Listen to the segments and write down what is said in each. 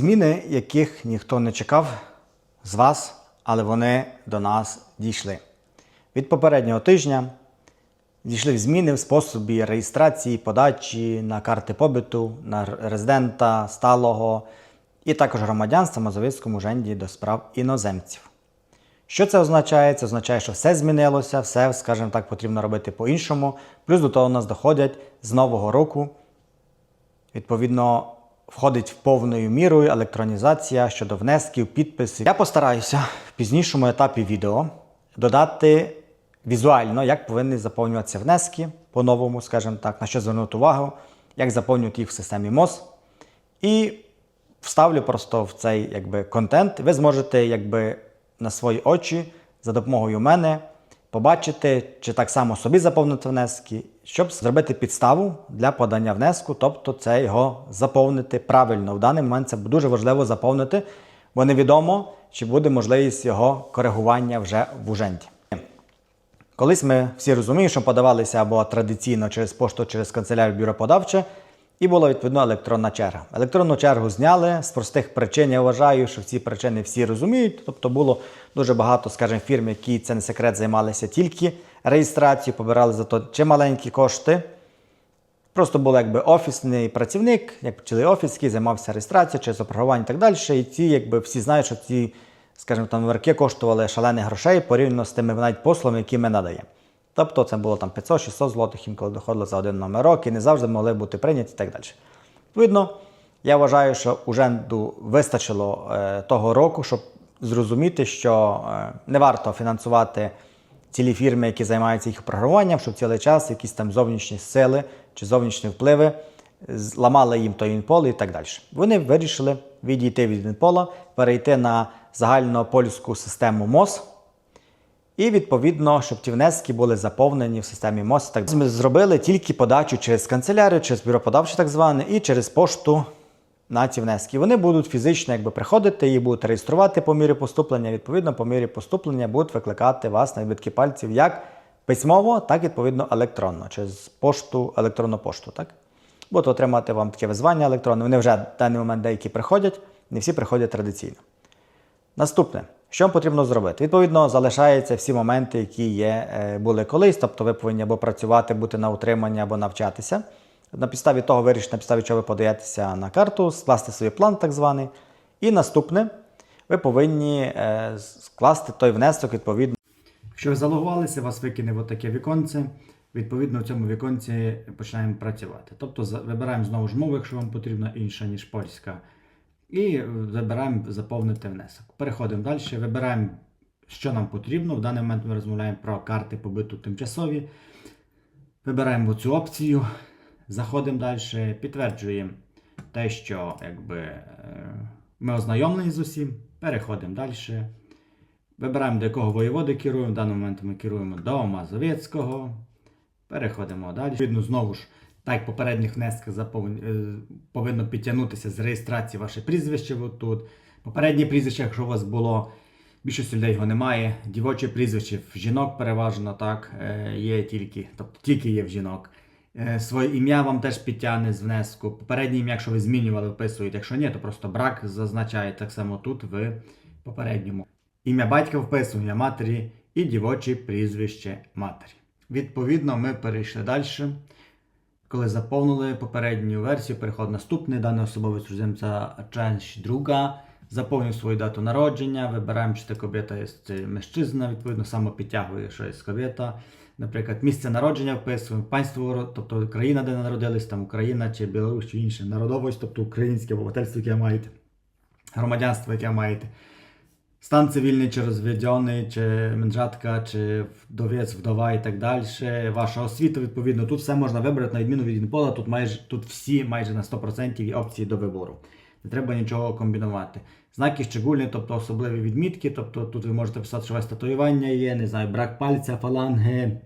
Зміни, яких ніхто не чекав з вас, але вони до нас дійшли. Від попереднього тижня дійшли зміни в способі реєстрації, подачі на карти побиту, на резидента сталого і також громадянства Мазовицькому женді до справ іноземців. Що це означає? Це означає, що все змінилося, все, скажімо так, потрібно робити по-іншому. Плюс до того у нас доходять з нового року відповідно, входить в повною мірою електронізація щодо внесків, підписів. Я постараюся в пізнішому етапі відео додати візуально, як повинні заповнюватися внески по-новому, скажімо так, на що звернути увагу, як заповнювати їх в системі МОЗ. І вставлю просто в цей якби, контент. Ви зможете якби, на свої очі за допомогою мене побачити, чи так само собі заповнити внески, щоб зробити підставу для подання внеску, тобто це його заповнити правильно. В даний момент це дуже важливо заповнити, бо невідомо, чи буде можливість його коригування вже в уженті. Колись ми всі розуміємо, що подавалися або традиційно через пошту, через канцелярію бюро подавче, і була відповідно електронна черга. Електронну чергу зняли з простих причин. Я вважаю, що ці причини всі розуміють. Тобто було дуже багато, скажімо, фірм, які це не секрет займалися тільки реєстрацією, побирали за то чималенькі кошти. Просто був якби офісний працівник, як цілий офіс, який займався реєстрацією чи запрограмуванням і так далі. І ці, якби всі знають, що ці, скажімо, там номерки коштували шалених грошей порівняно з тими навіть послугами, які ми надаємо. Тобто це було там 500-600 злотих, інколи доходило за один номерок, і не завжди могли бути прийняті і так далі. Відповідно, я вважаю, що уженду вистачило е, того року, щоб зрозуміти, що е, не варто фінансувати цілі фірми, які займаються їх програмуванням, щоб цілий час якісь там зовнішні сили чи зовнішні впливи зламали їм той інпол і так далі. Вони вирішили відійти від інпола, перейти на загальнопольську систему МОЗ. І відповідно, щоб ті внески були заповнені в системі МОЗ. Так ми зробили тільки подачу через канцелярію, через бюро подавче, так зване, і через пошту на ці внески. Вони будуть фізично якби приходити, їх будуть реєструвати по мірі поступлення. Відповідно, по мірі поступлення будуть викликати вас на відбитки пальців як письмово, так відповідно електронно, через пошту, електронну пошту. Так? Будуть отримати вам таке визвання електронне. Вони вже в даний момент деякі приходять, не всі приходять традиційно. Наступне, що потрібно зробити? Відповідно, залишаються всі моменти, які є, е, були колись, тобто ви повинні або працювати, бути на утриманні, або навчатися. На підставі того вирішити, на підставі чого ви подаєтеся на карту, скласти свій план, так званий. І наступне, ви повинні е, скласти той внесок відповідно. Якщо ви залогувалися, вас викине в таке віконце. Відповідно, в цьому віконці починаємо працювати. Тобто вибираємо знову ж мову, якщо вам потрібна інша, ніж польська. І е, вибираємо заповнити внесок. Переходимо далі, вибираємо, що нам потрібно. В даний момент ми розмовляємо про карти побиту тимчасові. Вибираємо цю опцію, заходимо далі, підтверджуємо те, що якби, е, ми ознайомлені з усім. Переходимо далі. Вибираємо, до якого воєводи керуємо. В даний момент ми керуємо до Мазовецького. Переходимо далі. Відповідно, знову ж, так як попередніх внесках е, повинно підтягнутися з реєстрації ваше прізвище отут. Попереднє прізвище, якщо у вас було, більшість людей його немає. Дівоче прізвище в жінок переважно так е, є тільки, тобто тільки є в жінок. Е, Своє ім'я вам теж підтягне з внеску. Попереднє ім'я, якщо ви змінювали, вписуєте. Якщо ні, то просто брак зазначає так само тут в попередньому. Ім'я батька вписуємо матері і дівоче прізвище матері. Відповідно, ми перейшли далі. Коли заповнили попередню версію, переход наступний, даний особовий чужинця część друга. Заповнюємо свою дату народження, вибираємо, чи це кобєта є мужчина, відповідно, саме підтягує, що є кобєта. Наприклад, місце народження вписуємо, панство, тобто країна, де народились, там Україна чи Білорусь, чи інше, народовість, тобто українське обивательство, яке маєте, громадянство, яке маєте. Стан цивільний чи розведений, чи менжатка, чи вдовець, вдова і так далі. Ваша освіта, відповідно, тут все можна вибрати на відміну від інпола. Тут майже тут всі майже на 100% є опції до вибору. Не треба нічого комбінувати. Знаки щегульні, тобто особливі відмітки. Тобто тут ви можете писати, що у вас татуювання є, не знаю, брак пальця, фаланги,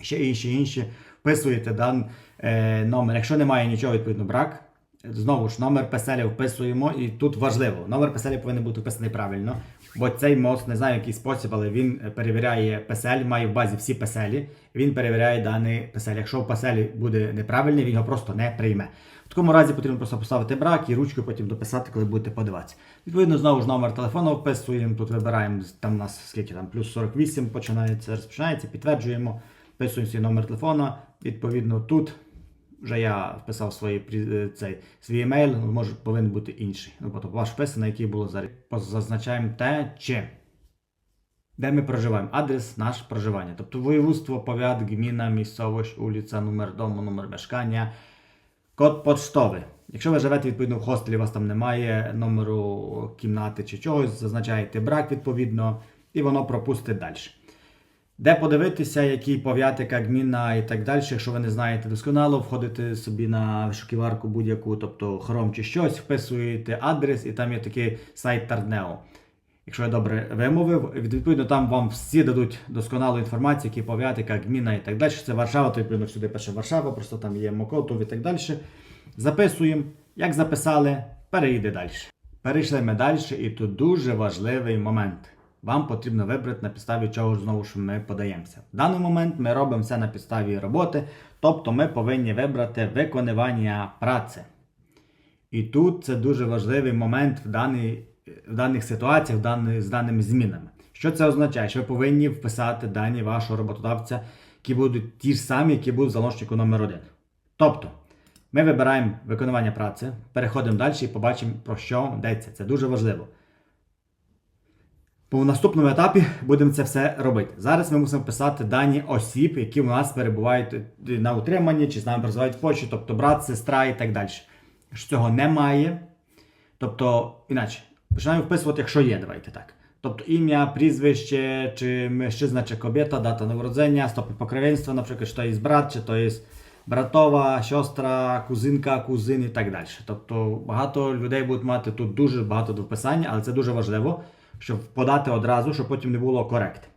ще інші інші. Вписуєте дан е, номер. Якщо немає нічого, відповідно, брак. Знову ж номер песеля вписуємо, і тут важливо, номер песеля повинен бути вписаний правильно, бо цей мост не знаю який спосіб, але він е, перевіряє песель, має в базі всі песелі, він перевіряє даний песель. Якщо в песелі буде неправильний, він його просто не прийме. В такому разі потрібно просто поставити брак і ручкою потім дописати, коли будете подаватися. Відповідно, знову ж номер телефону вписуємо, тут вибираємо, там у нас скільки там, плюс 48 починається, розпочинається, підтверджуємо, вписуємо свій номер телефону. Відповідно, тут вже я вписав свої, е, цей, свій емейл, може повинен бути інший. Ну, тобто ваш впис, на який було зараз. Зазначаємо те, чи де ми проживаємо, адрес наш проживання. Тобто воєводство, повят, гміна, місцевість, вулиця, номер дому, номер мешкання, код поштовий. Якщо ви живете відповідно в хостелі, у вас там немає номеру кімнати чи чогось, зазначаєте брак відповідно, і воно пропустить далі. Де подивитися, які пов'ятика, гміна і так далі. Якщо ви не знаєте досконало, входите собі на шуківарку будь-яку, тобто Chrome чи щось, вписуєте адрес, і там є такий сайт Тарднео. Якщо я добре вимовив, відповідно там вам всі дадуть досконалу інформацію, які пов'ятика, гміна і так далі. Це Варшава, то відповідно сюди пише Варшава, просто там є Мокотов і так далі. Записуємо. Як записали, перейде далі. Перейшли ми далі, і тут дуже важливий момент. Вам потрібно вибрати на підставі чого знову ж ми подаємося. В даний момент ми робимо все на підставі роботи, тобто ми повинні вибрати виконування праці. І тут це дуже важливий момент в, даній, в даних ситуаціях, в дані, з даними змінами. Що це означає? Що ви повинні вписати дані вашого роботодавця, які будуть ті ж самі, які будуть в заложнику номер 1 Тобто, ми вибираємо виконування праці, переходимо далі і побачимо, про що йдеться. Це дуже важливо. По наступному етапі будемо це все робити. Зараз ми мусимо писати дані осіб, які у нас перебувають на утриманні, чи з нами працюють в Польщі, тобто брат, сестра і так далі. Якщо цього немає, тобто, іначе, починаємо вписувати, якщо є, давайте так. Тобто ім'я, прізвище, чи мужчина, чи кобіта, дата народження, стопи покровенства, наприклад, чи то є брат, чи то є братова, сестра, кузинка, кузин і так далі. Тобто багато людей будуть мати тут дуже багато до вписання, але це дуже важливо, щоб подати одразу, щоб потім не було корект.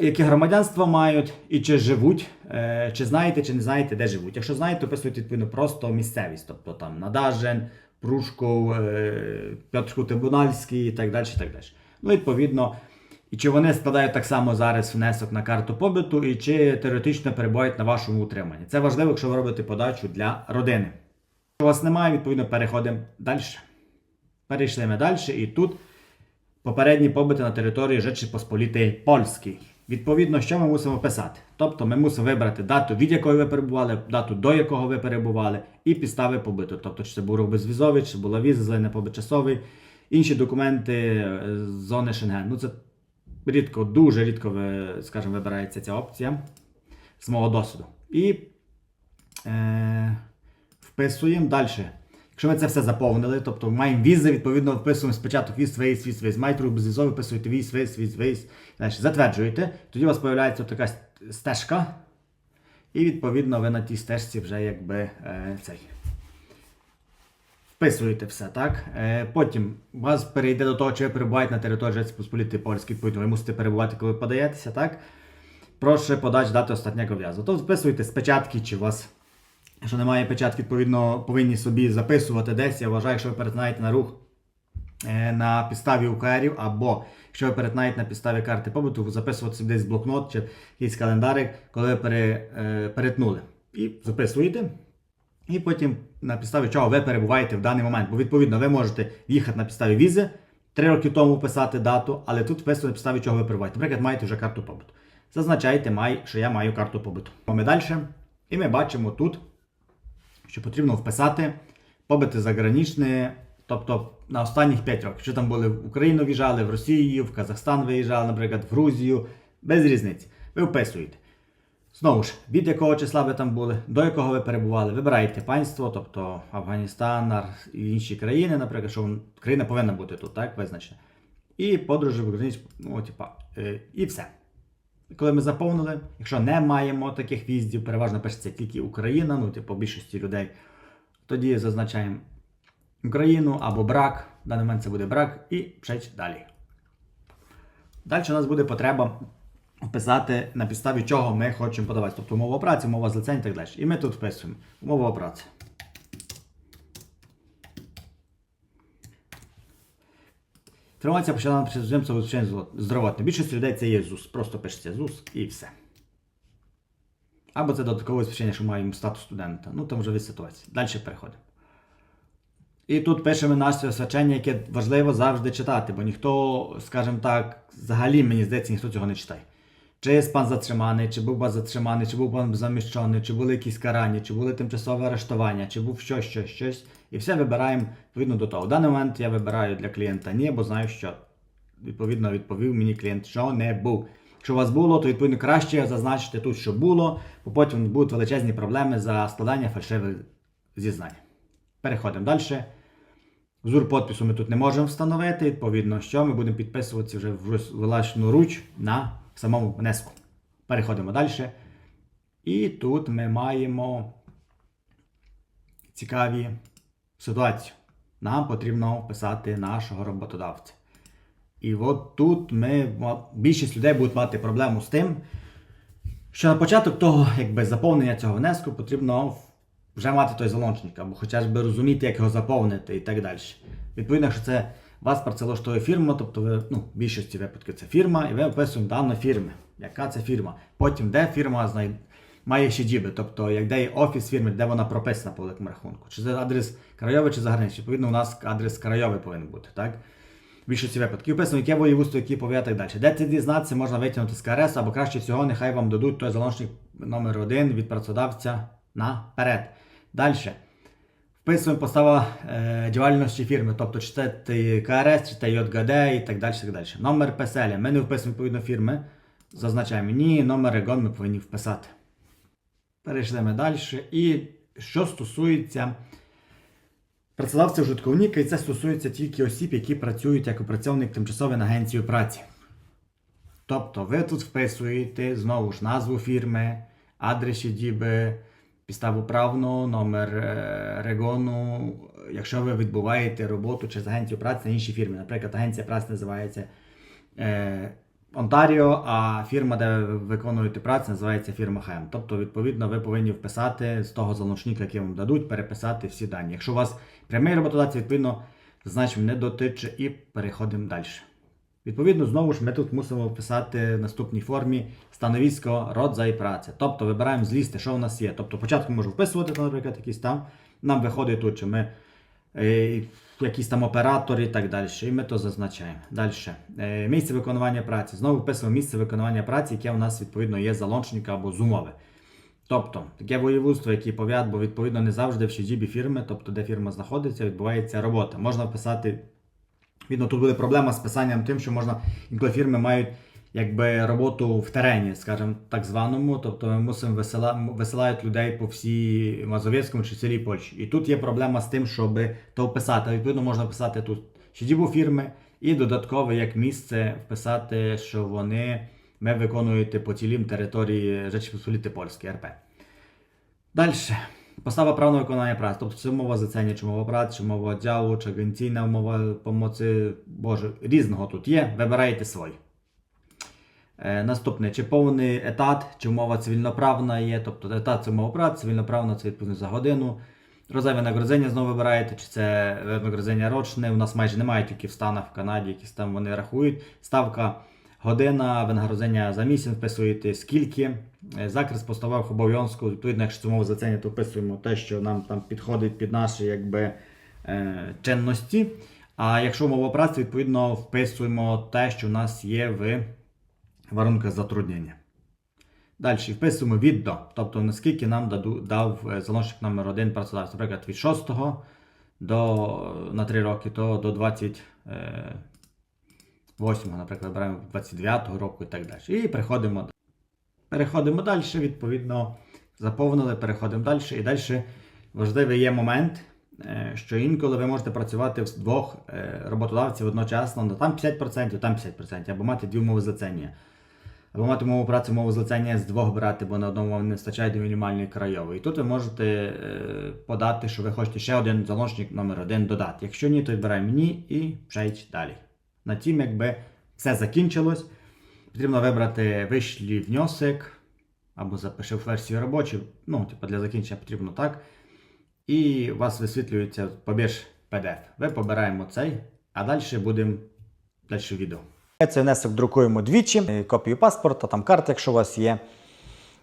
Яке громадянство мають і чи живуть, е, чи знаєте, чи не знаєте, де живуть. Якщо знаєте, то писуйте відповідно просто місцевість, тобто там Надажен, Прушков, е, Петр Трибунальський і так далі. так далі. Ну, відповідно, і чи вони складають так само зараз внесок на карту побиту, і чи теоретично перебувають на вашому утриманні. Це важливо, якщо ви робите подачу для родини. Якщо у вас немає, відповідно, переходимо далі. Перейшли ми далі, і тут попередні побити на території Rzeczy Посполітої Польській. Відповідно, що ми мусимо писати? Тобто ми мусимо вибрати дату, від якої ви перебували, дату до якого ви перебували, і підстави побиту. Тобто, чи це був безвізовий, чи була віза, зелений побит часовий, інші документи е, з зони Шенген. Ну це рідко, дуже рідко скажімо, вибирається ця опція з мого досвіду. І е, вписуємо далі. Якщо ви це все заповнили, тобто маємо візи, відповідно вписуємо спочатку віз, виїзд, віз, виїзд. Маєте безвізовий, вписуєте віз, виїзд, віз. Далі затверджуєте. Тоді у вас з'являється така стежка. І відповідно ви на тій стежці вже якби е, цей. Вписуєте все, так? Е, потім вас перейде до того, чи ви перебуваєте на території Посполітої Польської, відповідно, ви мусите перебувати, коли подаєтеся, так? Прошу подати дати остатнього в'язу. То вписуєте з печатки, чи у вас, якщо немає печатки, відповідно, повинні собі записувати десь. Я вважаю, якщо ви перетинаєте на рух е, на підставі УКРів, або якщо ви перетинаєте на підставі карти побуту, записувати собі десь блокнот чи якийсь календарик, коли ви е, перетнули. І записуєте. І потім на підставі чого ви перебуваєте в даний момент. Бо відповідно ви можете їхати на підставі візи, три роки тому писати дату, але тут вписано на підставі чого ви перебуваєте. Наприклад, маєте вже карту побуту. Зазначайте, що я маю карту побуту. Ми далі. І ми бачимо тут, що потрібно вписати побити заграничне, тобто на останніх 5 років. Що там були в Україну в'їжджали, в Росію, в Казахстан виїжджали, наприклад, в Грузію, без різниці. Ви вписуєте. Знову ж, від якого числа ви там були, до якого ви перебували, вибираєте панство, тобто Афганістан і інші країни, наприклад, що країна повинна бути тут, так, визначена. І подорожі в ну, типа, е, і все. Коли ми заповнили, якщо не маємо таких в'їздів, переважно пишеться тільки Україна, ну, типу, більшості людей, тоді зазначаємо Україну або брак. В даний момент це буде брак, і пшеч далі. Далі у нас буде потреба вписати на підставі чого ми хочемо подавати. Тобто умова праці, умова з лицень і так далі. І ми тут вписуємо умова праці. Інформація почала на підприємство здоровотне. Більшість людей це є ЗУС. Просто пишеться ЗУС і все. Або це додаткове свідчення, що маємо статус студента. Ну там вже від ситуації. Далі переходимо. І тут пишемо наше свячення, яке важливо завжди читати, бо ніхто, скажімо так, взагалі, мені здається, ніхто цього не читає. Чи є пан затриманий, чи був пан затриманий, чи був пан заміщений, чи були якісь карання, чи були тимчасове арештування, чи був щось, щось, щось. І все вибираємо відповідно до того. В даний момент я вибираю для клієнта ні, бо знаю, що відповідно відповів мені клієнт, що не був. Якщо у вас було, то відповідно краще зазначити тут, що було, бо потім будуть величезні проблеми за складання фальшивих зізнань. Переходимо далі. Взур підпису ми тут не можемо встановити. Відповідно, що ми будемо підписуватися вже власну руч самому внеску. Переходимо далі. І тут ми маємо цікаві ситуації. Нам потрібно вписати нашого роботодавця. І от тут ми, більшість людей будуть мати проблему з тим, що на початок того якби, заповнення цього внеску потрібно вже мати той залончник, або хоча б розуміти, як його заповнити і так далі. Відповідно, що це вас працевлаштує фірма, тобто ви, ну, в більшості випадків це фірма, і ви описуємо дану фірми. Яка це фірма? Потім, де фірма знай... має ще діби, тобто як де є офіс фірми, де вона прописана по великому рахунку. Чи це адрес Крайовий, чи заграничний. Відповідно, у нас адрес Крайовий повинен бути. так? В більшості випадків описано, яке воєводство, які пов'я і так далі. Де це дізнатися, можна витягнути з КРС, або краще всього, нехай вам дадуть той залончник номер один від працедавця наперед. Далі. Вписуємо постава е, діяльності фірми, тобто чи це КРС, чи це ЙГД і так далі. так далі. Номер ПСЛ. Ми не вписуємо відповідно фірми. Зазначаємо ні, номер регон ми повинні вписати. Перейшли далі. І що стосується працедавців житковника, і це стосується тільки осіб, які працюють як працівник тимчасової агенції праці. Тобто ви тут вписуєте знову ж назву фірми, адрес діби, підставу правну, номер е, регону, якщо ви відбуваєте роботу через агенцію праці на іншій фірмі. Наприклад, агенція праці називається е, Онтаріо, а фірма, де ви виконуєте працю, називається фірма ХМ. Тобто, відповідно, ви повинні вписати з того залучника, який вам дадуть, переписати всі дані. Якщо у вас прямий роботодавець, відповідно, значимо не дотиче і переходимо далі. Відповідно, знову ж ми тут мусимо вписати в наступній формі становисько родзай праці. Тобто вибираємо з лісти, що в нас є. Тобто спочатку можу вписувати, наприклад, якісь там. Нам виходить тут, що ми е, якісь там оператори і так далі. І ми то зазначаємо. Далі. Е, місце виконування праці. Знову вписуємо місце виконування праці, яке у нас відповідно є залончника або зумове. Тобто, таке воєводство, яке пов'ят, бо відповідно не завжди в щодібі фірми, тобто де фірма знаходиться, відбувається робота. Можна вписати. Відно, тут буде проблема з писанням тим, що можна інколи фірми мають якби роботу в терені, скажімо, так званому. Тобто ми мусимо висила... висилають людей по всій Мазовецькому чи цілій Польщі. І тут є проблема з тим, щоб то вписати. Відповідно, можна писати тут щодібу фірми і додатково як місце вписати, що вони ми виконуєте по цілім території Речі Посполіти Польської РП. Далі. Постава правного виконання праці, тобто це мова зацення, чи мова праці, чи мова oddziału, чи агенційна умова pomocy, боже, різного тут є, вибираєте свої. Е, наступне, чи повний етат, чи умова цивільноправна є, тобто етат це умова праці, цивільноправна це відповідно за годину. Розайве нагородження знову вибираєте, чи це нагородження рочне. У нас майже немає тільки в станах в Канаді, якісь там вони рахують. Ставка година, винагородження за місяць вписуєте, скільки. Е, Закрес поставив обов'язку, відповідно, якщо це мова зацення, то вписуємо те, що нам там підходить під наші якби, е, чинності. А якщо мова праці, відповідно вписуємо те, що в нас є в варунках затруднення. Далі вписуємо від до, тобто наскільки нам дав е, залишок номер 1 працедавець. Наприклад, від 6 до, на 3 роки, то до 28, наприклад, беремо 29-го року і так далі. І переходимо Переходимо далі, відповідно, заповнили, переходимо далі. І далі важливий є момент, е, що інколи ви можете працювати з двох е, роботодавців одночасно, ну, там 50%, там 50%, або мати дві умови злицення. Або мати мову праці, мову злицення з двох брати, бо на одному вам не вистачає до мінімальної краєвої. І тут ви можете е, подати, що ви хочете ще один залончник номер один додати. Якщо ні, то відбираємо ні і пшейдь далі. На тім, якби все закінчилось. Потрібно вибрати вишлі внесок або запиши версію робочу. Ну, типу для закінчення потрібно так. І у вас висвітлюється побіж PDF. Ви побираємо цей, а далі будемо далі відео. Цей внесок друкуємо двічі, копію паспорта, там карти, якщо у вас є.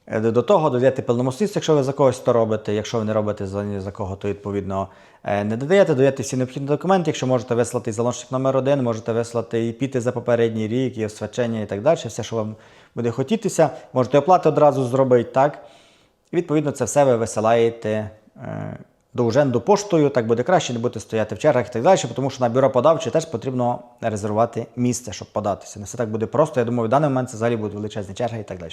Е, До того додаєте повномасштабність, якщо ви за когось то робите. Якщо ви не робите за, кого, то відповідно е, не додаєте. Додаєте всі необхідні документи. Якщо можете вислати і залишник номер один, можете вислати і піти за попередній рік, і освячення, і так далі. Все, що вам буде хотітися. Можете оплати одразу зробити, так? І відповідно це все ви висилаєте е, до Уженду поштою, так буде краще, не будете стояти в чергах і так далі, тому що на бюро подавче теж потрібно резервувати місце, щоб податися. Не все так буде просто. Я думаю, в даний момент це взагалі будуть величезні черги і так далі.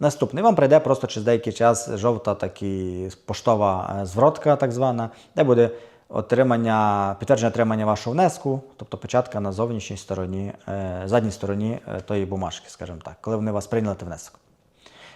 Наступний вам прийде просто через деякий час жовта так і поштова е, зворотка, так звана, де буде отримання, підтвердження отримання вашого внеску, тобто печатка на зовнішній стороні, е, задній стороні е, тої бумажки, скажімо так, коли вони вас прийняли внесок.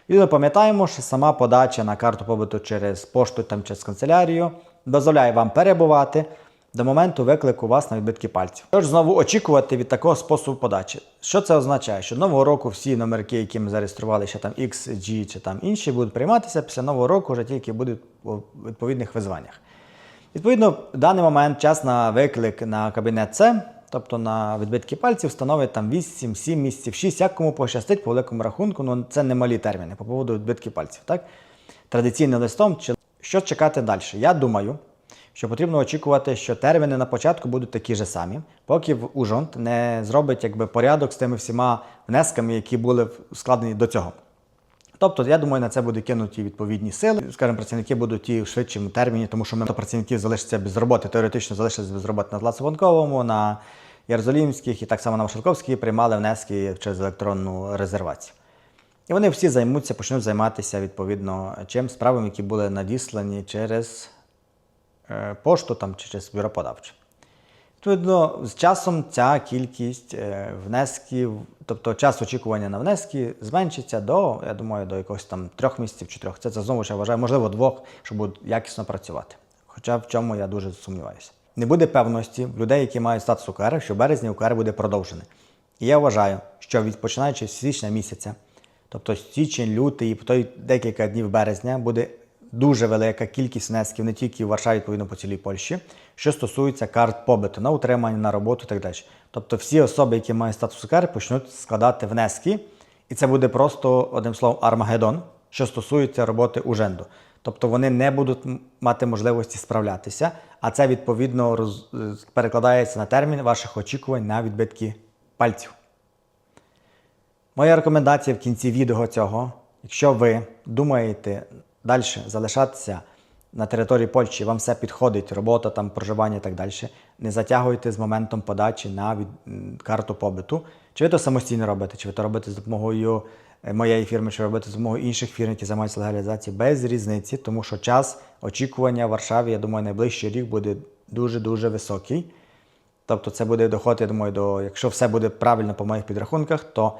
Відео пам'ятаємо, що сама подача на карту побуту через пошту там через канцелярію дозволяє вам перебувати до моменту виклику вас на відбитки пальців. Тож знову очікувати від такого способу подачі. Що це означає? Що нового року всі номерки, які ми зареєстрували, ще там X, G чи там інші, будуть прийматися після нового року вже тільки будуть у відповідних визваннях. Відповідно, в даний момент час на виклик на кабінет С, тобто на відбитки пальців, становить там 8, 7 місяців, 6, як кому пощастить по великому рахунку, ну це не малі терміни по поводу відбитків пальців. Так? Традиційним листом. Чи... Що чекати далі? Я думаю, що потрібно очікувати, що терміни на початку будуть такі ж самі, поки Ужонт не зробить якби, порядок з тими всіма внесками, які були складені до цього. Тобто, я думаю, на це будуть кинуті відповідні сили. Скажімо, працівники будуть ті в швидшому терміні, тому що ми працівників залишаться без роботи, теоретично залишилися без роботи на Тлацобанковому, на Єрзолімських і так само на Вашилковській приймали внески через електронну резервацію. І вони всі займуться, почнуть займатися відповідно чим справами, які були надіслані через пошту там, чи через бюро подавче. Відповідно, з часом ця кількість е, внесків, тобто час очікування на внески зменшиться до, я думаю, до якогось там трьох місяців чи трьох. Це, це знову ж я вважаю, можливо, двох, щоб будуть якісно працювати. Хоча в чому я дуже сумніваюся. Не буде певності в людей, які мають статус УКР, що в березні УКР буде продовжений. І я вважаю, що від починаючи з січня місяця, тобто січень, лютий і той декілька днів березня, буде дуже велика кількість внесків не тільки в Варшаві, відповідно по цілій Польщі, що стосується карт побиту на утримання, на роботу і так далі. Тобто всі особи, які мають статус УКР, почнуть складати внески, і це буде просто, одним словом, Армагеддон, що стосується роботи Уженду. Тобто вони не будуть мати можливості справлятися, а це відповідно роз... е, перекладається на термін ваших очікувань на відбитки пальців. Моя рекомендація в кінці відео цього, якщо ви думаєте далі залишатися на території Польщі, вам все підходить, робота, там, проживання і так далі, не затягуйте з моментом подачі на від... карту побиту. Чи ви то самостійно робите, чи ви то робите з допомогою е, моєї фірми, чи робите з допомогою інших фірм, які займаються легалізацією, без різниці, тому що час очікування в Варшаві, я думаю, найближчий рік буде дуже-дуже високий. Тобто це буде доходити, я думаю, до, якщо все буде правильно по моїх підрахунках, то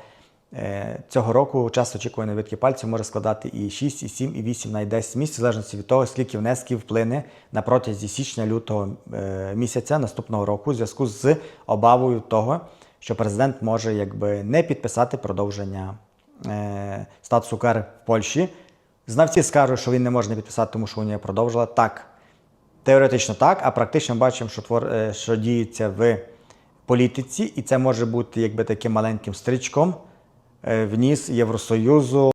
цього року час очікування відбитки пальців може складати і 6, і 7, і 8, навіть 10 місяців, в залежності від того, скільки внесків вплине на протязі січня-лютого е, місяця наступного року, в зв'язку з обавою того, що президент може якби не підписати продовження е, статусу КР в Польщі. Знавці скажуть, що він не може не підписати, тому що Унія продовжила. Так, Теоретично так, а практично бачимо, що твор, е, що діється в політиці, і це може бути якби таким маленьким стрічком е, вніс Євросоюзу